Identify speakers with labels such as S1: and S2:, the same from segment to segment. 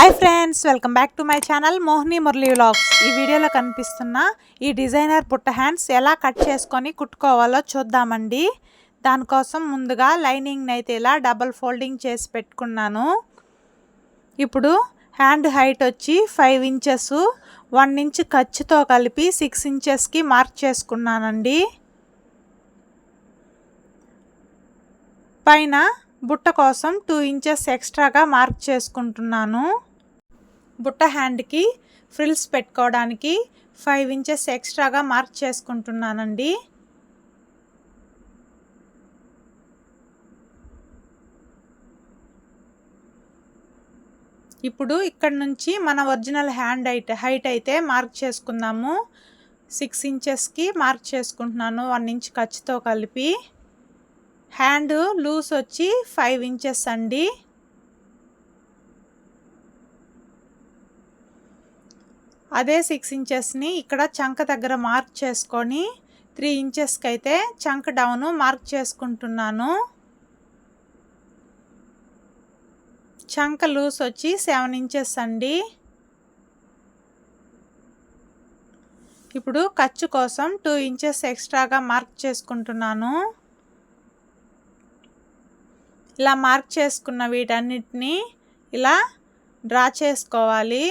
S1: Hi friends welcome back to my channel Mohini Murali vlogs ఈ వీడియోలో కనిపిస్తున్న ఈ డిజైనర్ బుట్ట హ్యాండ్స్ ఎలా కట్ చేసుకొని కుట్టుకోవాలో చూద్దామండి. దానికోసం ముందుగా లైనింగ్ని అయితే ఇలా డబల్ ఫోల్డింగ్ చేసి పెట్టుకున్నాను. ఇప్పుడు హ్యాండ్ హైట్ వచ్చి ఫైవ్ ఇంచెస్ వన్ ఇంచ్ ఖర్చుతో కలిపి సిక్స్ ఇంచెస్కి మార్క్ చేసుకున్నానండి. పైన బుట్ట కోసం టూ ఇంచెస్ ఎక్స్ట్రాగా మార్క్ చేసుకుంటున్నాను. బుట్ట హ్యాండ్కి ఫ్రిల్స్ పెట్టుకోవడానికి ఫైవ్ ఇంచెస్ ఎక్స్ట్రాగా మార్క్ చేసుకుంటున్నానండి. ఇప్పుడు ఇక్కడ నుంచి మన ఒరిజినల్ హ్యాండ్ హైట్ హైట్ అయితే మార్క్ చేసుకుందాము. సిక్స్ ఇంచెస్కి మార్క్ చేసుకుంటున్నాను వన్ ఇంచ్ ఖర్చుతో కలిపి. హ్యాండ్ లూస్ వచ్చి ఫైవ్ ఇంచెస్ అండి. అదే సిక్స్ ఇంచెస్ని ఇక్కడ చంక దగ్గర మార్క్ చేసుకొని త్రీ ఇంచెస్కి అయితే చంక డౌను మార్క్ చేసుకుంటున్నాను. చంక లూస్ వచ్చి సెవెన్ ఇంచెస్ అండి. ఇప్పుడు ఖర్చు కోసం టూ ఇంచెస్ ఎక్స్ట్రాగా మార్క్ చేసుకుంటున్నాను. ఇలా మార్క్ చేసుకున్న వీటన్నిటిని ఇలా డ్రా చేసుకోవాలి.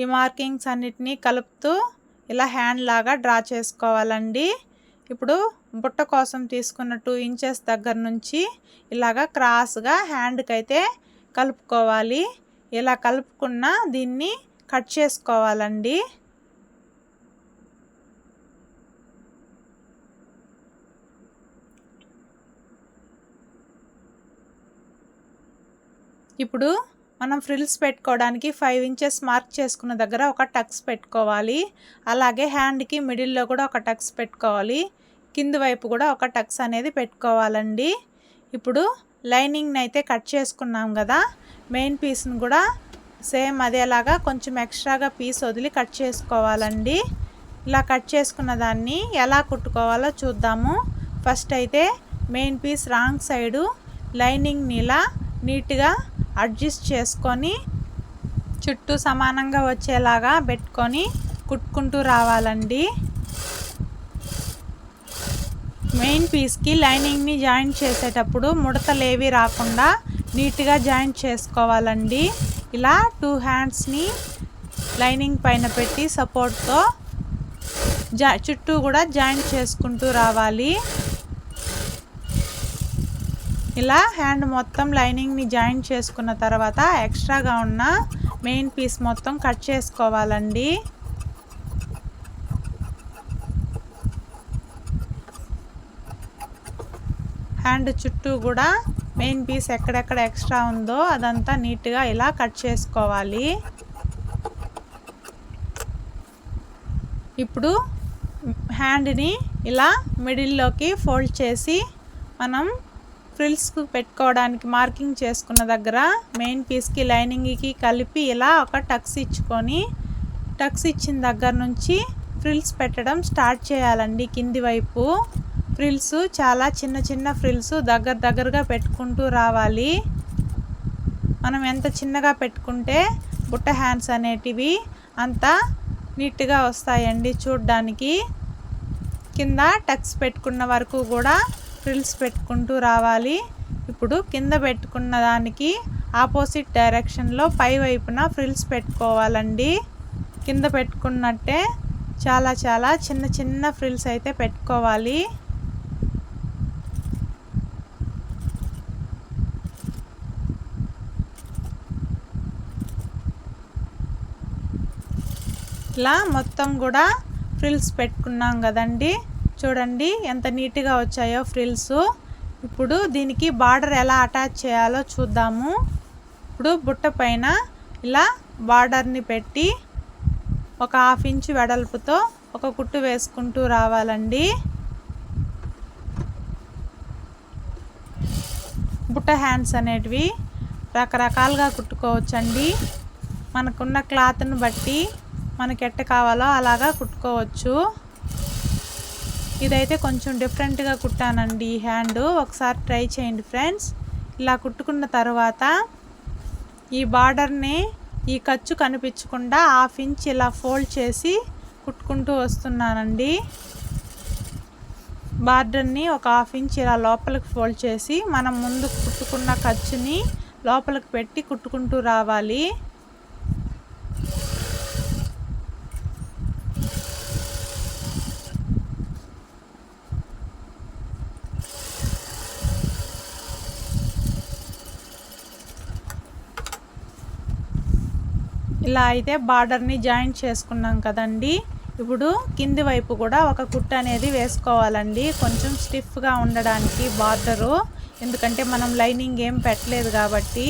S1: ఈ మార్కింగ్స్ అన్నిటినీ కలుపుతూ ఇలా హ్యాండ్ లాగా డ్రా చేసుకోవాలండి. ఇప్పుడు బుట్ట కోసం తీసుకున్న టూ ఇంచెస్ దగ్గర నుంచి ఇలాగా క్రాస్గా హ్యాండ్కి అయితే కలుపుకోవాలి. ఇలా కలుపుకున్న దీన్ని కట్ చేసుకోవాలండి. ఇప్పుడు మనం ఫ్రిల్స్ పెట్టుకోవడానికి ఫైవ్ ఇంచెస్ మార్క్ చేసుకున్న దగ్గర ఒక టక్స్ పెట్టుకోవాలి. అలాగే హ్యాండ్కి మిడిల్లో కూడా ఒక టక్స్ పెట్టుకోవాలి. కింది వైపు కూడా ఒక టక్స్ అనేది పెట్టుకోవాలండి. ఇప్పుడు లైనింగ్ని అయితే కట్ చేసుకున్నాం కదా మెయిన్ పీస్ని కూడా సేమ్ అదేలాగా కొంచెం ఎక్స్ట్రాగా పీస్ వదిలి కట్ చేసుకోవాలండి. ఇలా కట్ చేసుకున్న దాన్ని ఎలా కుట్టుకోవాలో చూద్దాము. ఫస్ట్ అయితే మెయిన్ పీస్ రాంగ్ సైడు లైనింగ్ని ఇలా నీట్గా అడ్జస్ట్ చేసుకొని చుట్టూ సమానంగా వచ్చేలాగా పెట్టుకొని కుట్టుకుంటూ రావాలండి. మెయిన్ పీస్కి లైనింగ్ని జాయింట్ చేసేటప్పుడు ముడతలేవి రాకుండా నీట్గా జాయింట్ చేసుకోవాలండి. ఇలా టూ హ్యాండ్స్ని లైనింగ్ పైన పెట్టి సపోర్ట్తో జా చుట్టూ కూడా జాయింట్ చేసుకుంటూ రావాలి. ఇలా హ్యాండ్ మొత్తం లైనింగ్ని జాయింట్ చేసుకున్న తర్వాత ఎక్స్ట్రాగా ఉన్న మెయిన్ పీస్ మొత్తం కట్ చేసుకోవాలండి. హ్యాండ్ చుట్టూ కూడా మెయిన్ పీస్ ఎక్కడెక్కడ ఎక్స్ట్రా ఉందో అదంతా నీట్గా ఇలా కట్ చేసుకోవాలి. ఇప్పుడు హ్యాండ్ని ఇలా మిడిల్లోకి ఫోల్డ్ చేసి మనం ఫ్రిల్స్కు పెట్టుకోవడానికి మార్కింగ్ చేసుకున్న దగ్గర మెయిన్ పీస్కి లైనింగ్కి కలిపి ఇలా ఒక టక్స్ ఇచ్చుకొని టక్స్ ఇచ్చిన దగ్గర నుంచి ఫ్రిల్స్ పెట్టడం స్టార్ట్ చేయాలండి. కింది వైపు ఫ్రిల్స్ చాలా చిన్న చిన్న ఫ్రిల్స్ దగ్గర దగ్గరగా పెట్టుకుంటూ రావాలి. మనం ఎంత చిన్నగా పెట్టుకుంటే బుట్ట హ్యాండ్స్ అనేటివి అంత నీట్గా వస్తాయండి చూడ్డానికి. కింద టక్స్ పెట్టుకున్న వరకు కూడా ఫ్రిల్స్ పెట్టుకుంటూ రావాలి. ఇప్పుడు కింద పెట్టుకున్న దానికి ఆపోజిట్ డైరెక్షన్లో పై వైపున ఫ్రిల్స్ పెట్టుకోవాలండి. కింద పెట్టుకున్నట్టే చాలా చాలా చిన్న చిన్న ఫ్రిల్స్ అయితే పెట్టుకోవాలి. ఇలా మొత్తం కూడా ఫ్రిల్స్ పెట్టుకున్నాం కదండి. చూడండి ఎంత నీట్గా వచ్చాయో ఫ్రిల్స్. ఇప్పుడు దీనికి బార్డర్ ఎలా అటాచ్ చేయాలో చూద్దాము. ఇప్పుడు బుట్ట పైన ఇలా బార్డర్ని పెట్టి ఒక హాఫ్ ఇంచ్ వెడల్పుతో ఒక కుట్టు వేసుకుంటూ రావాలండి. బుట్ట హ్యాండ్స్ అనేటివి రకరకాలుగా కుట్టుకోవచ్చండి. మనకున్న క్లాత్ని బట్టి మనకి ఎట్ట కావాలో అలాగా కుట్టుకోవచ్చు. ఇదైతే కొంచెం డిఫరెంట్గా కుట్టానండి ఈ హ్యాండ్. ఒకసారి ట్రై చేయండి ఫ్రెండ్స్. ఇలా కుట్టుకున్న తర్వాత ఈ బార్డర్ని ఈ ఖర్చు కనిపించకుండా హాఫ్ ఇంచ్ ఇలా ఫోల్డ్ చేసి కుట్టుకుంటూ వస్తున్నానండి. బార్డర్ని ఒక హాఫ్ ఇంచ్ ఇలా లోపలికి ఫోల్డ్ చేసి మనం ముందు కుట్టుకున్న ఖర్చుని లోపలికి పెట్టి కుట్టుకుంటూ రావాలి. ఇలా అయితే బార్డర్ని జాయింట్ చేసుకున్నాం కదండి. ఇప్పుడు కింది వైపు కూడా ఒక కుట్ట అనేది వేసుకోవాలండి. కొంచెం స్టిఫ్గా ఉండడానికి బార్డరు ఎందుకంటే మనం లైనింగ్ ఏం పెట్టలేదు కాబట్టి.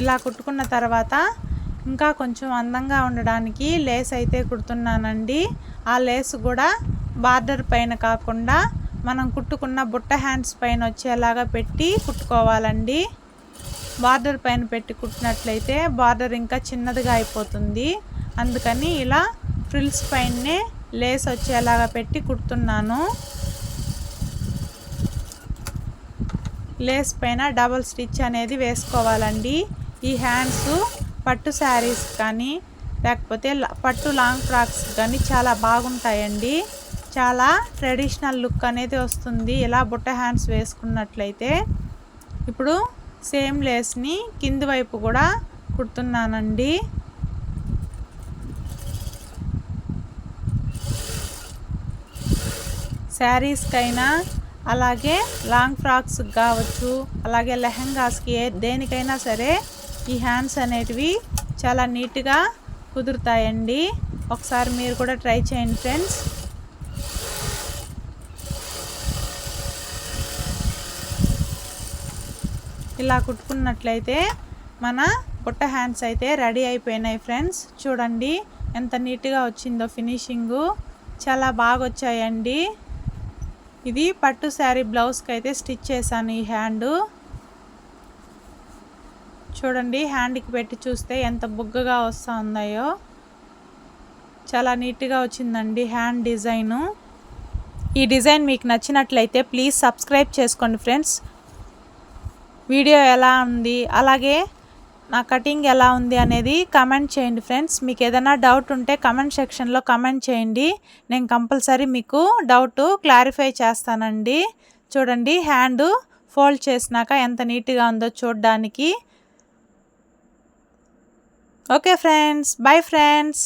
S1: ఇలా కుట్టుకున్న తర్వాత ఇంకా కొంచెం అందంగా ఉండడానికి లేస్ అయితే కుడుతున్నానండి. ఆ లేస్ కూడా బార్డర్ పైన కాకుండా మనం కుట్టుకున్న బుట్ట హ్యాండ్స్ పైన వచ్చేలాగా పెట్టి కుట్టుకోవాలండి. బార్డర్ పైన పెట్టి కుట్టినట్లయితే బార్డర్ ఇంకా చిన్నదిగా అయిపోతుంది. అందుకని ఇలా ఫ్రిల్స్ పైనే లేస్ వచ్చేలాగా పెట్టి కుడుతున్నాను. లేస్ పైన డబల్ స్టిచ్ అనేది వేసుకోవాలండి. ఈ హ్యాండ్స్ పట్టు శారీస్ కానీ లేకపోతే పట్టు లాంగ్ ఫ్రాక్స్ కానీ చాలా బాగుంటాయండి. చాలా ట్రెడిషనల్ లుక్ అనేది వస్తుంది. ఇలా బుట్ట హ్యాండ్స్ వేసుకున్నట్లయితే ఇప్పుడు సేమ్ లేస్ని కింది వైపు కూడా కుడుతున్నానండి. శారీస్కైనా అలాగే లాంగ్ ఫ్రాక్స్ కావచ్చు అలాగే లెహంగాస్కి దేనికైనా సరే ఈ హ్యాండ్స్ అనేటివి చాలా నీట్గా కుదురుతాయండి. ఒకసారి మీరు కూడా ట్రై చేయండి ఫ్రెండ్స్. ఇలా కుట్టుకున్నట్లయితే మన బుట్ట హ్యాండ్స్ అయితే రెడీ అయిపోయినాయి ఫ్రెండ్స్. చూడండి ఎంత నీట్గా వచ్చిందో ఫినిషింగు. చాలా బాగా వచ్చాయండి. ఇది పట్టు శారీ బ్లౌజ్కి అయితే స్టిచ్ చేశాను ఈ హ్యాండు. చూడండి హ్యాండ్కి పెట్టి చూస్తే ఎంత బుగ్గగా వస్తూ ఉన్నాయో చాలా నీట్గా వచ్చిందండి హ్యాండ్ డిజైను. ఈ డిజైన్ మీకు నచ్చినట్లయితే ప్లీజ్ సబ్స్క్రైబ్ చేసుకోండి ఫ్రెండ్స్. వీడియో ఎలా ఉంది అలాగే నా కటింగ్ ఎలా ఉంది అనేది కమెంట్ చేయండి ఫ్రెండ్స్ మీకు ఏదైనా డౌట్ ఉంటే కమెంట్ సెక్షన్లో కమెంట్ చేయండి. నేను కంపల్సరీ మీకు డౌట్ క్లారిఫై చేస్తానండి. చూడండి హ్యాండ్ ఫోల్డ్ చేసినాక ఎంత నీట్గా ఉందో చూడడానికి. Okay friends bye friends